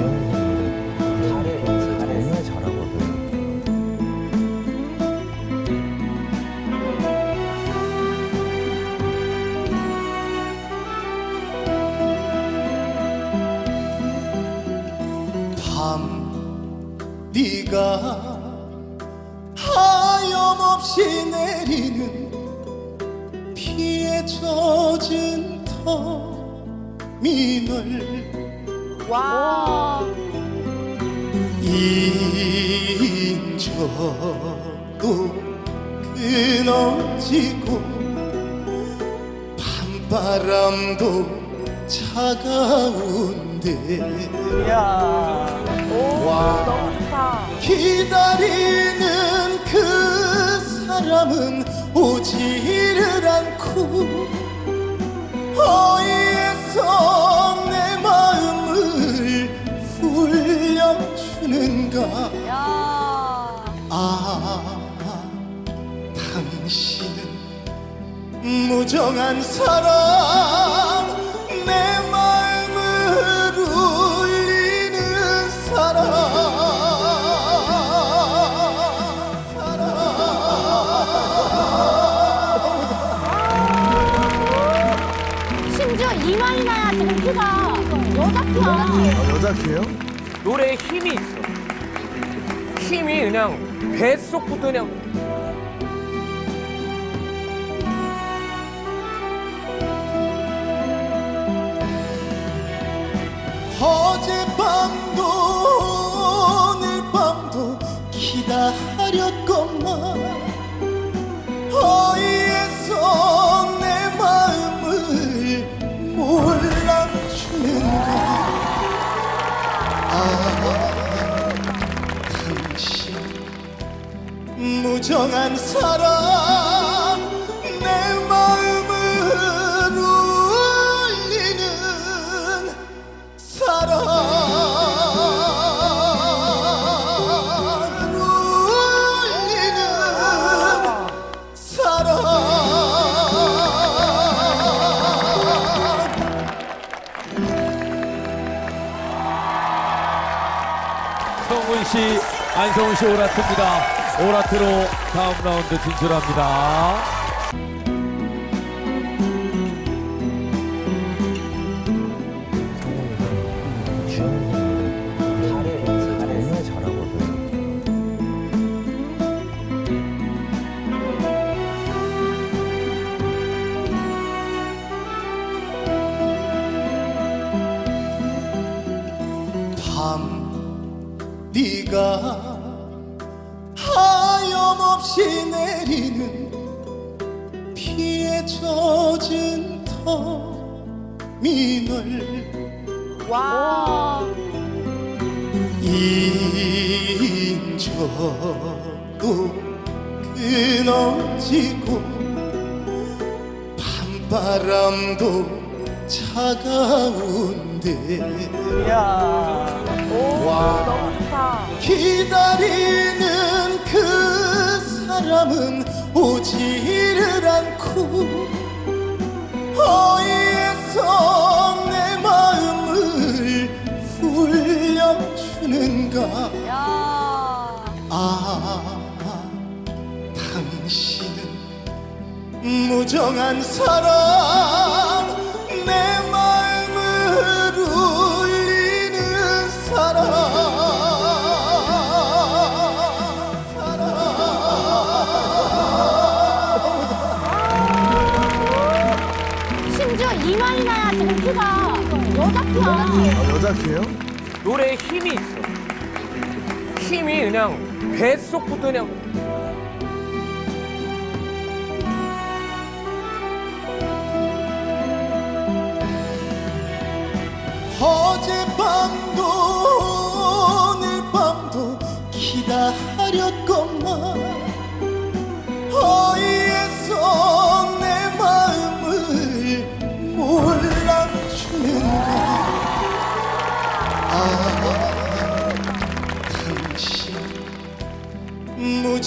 지금 네가 하염없이 내리는 피에 젖은 터미널 와. 인저도 끊어지고 밤바람도 차가운데 이야. 오, 너무 좋다. 기다리는 그 사람은 오지를 않고 어이에서 아 당신은 무정한 사람 내 마음을 울리는 사람 심지어 이만이 나야 지금 키가 여자 키야. 아, 여자 키예요? 노래에 힘이 있어. 힘이 그냥 뱃속부터 그냥. 어젯 무정한 사람 내 마음을 울리는 사랑 울리는 사랑 성훈 씨, 안성훈 씨 오라트입니다. 오라트로 다음 라운드 진출합니다. 하염 없이 내리는 피에 젖은 터미널 와. 인저도 끊어지고 밤바람도 차가운데 이야. 오, 너무 좋다. 기다리는 그 사람은 오지를 않고 어이에서 내 마음을 울려주는가 야. 아 당신은 무정한 사람 아, 여자 키예요? 노래에 힘이 있어. 힘이 그냥 뱃속부터 그냥 어젯밤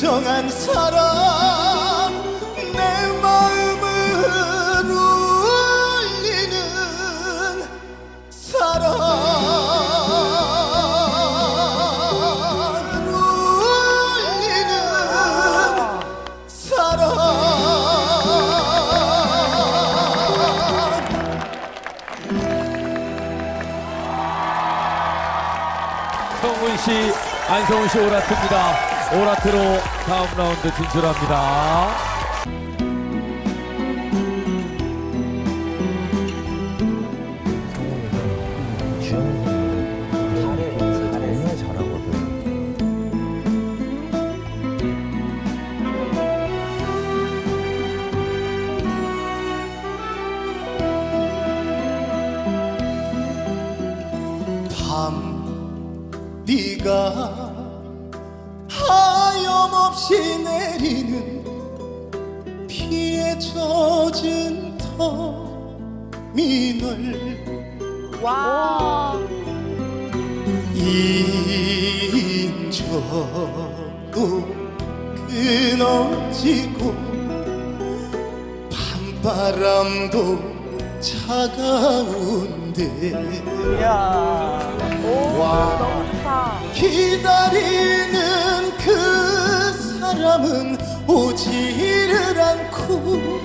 무정한 사람 내 마음을 울리는 사랑 울리는 사랑 성훈 씨, 안성훈 씨 오라트입니다. 오라트로 다음 라운드 진출합니다. 없이 내리는 피에 젖은 터미널 와. 인저도 끊어지고 밤바람도 차가운데 너무 좋다. 기다리는 그 사람은 오지를 않고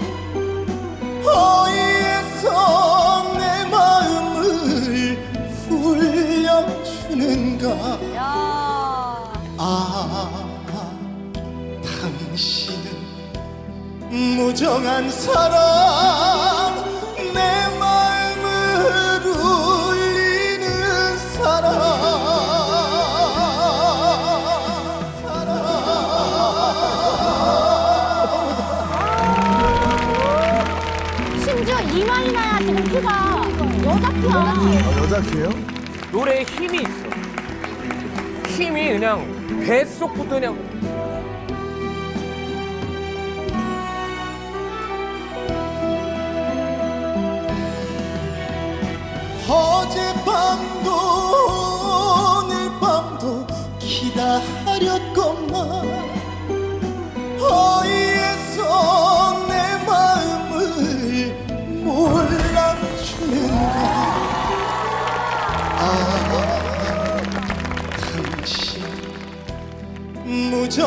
어이에서 내 마음을 울려주는가 야. 아 당신은 무정한 사람 키가 여자 키야. 아, 여자 키예요? 노래에 힘이 있어. 힘이 그냥 뱃속부터 그냥 어젯밤도 오늘 밤도 기다렸건만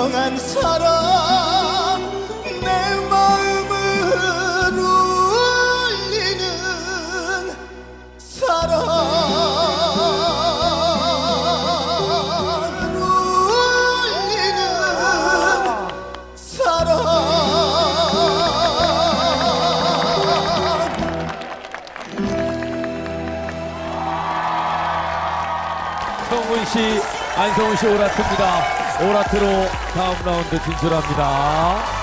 무정한 사람 내 마음을 울리는 사랑 울리는 사랑 성훈 씨, 안성훈 씨 오라트입니다. 오라트로 다음 라운드 진출합니다.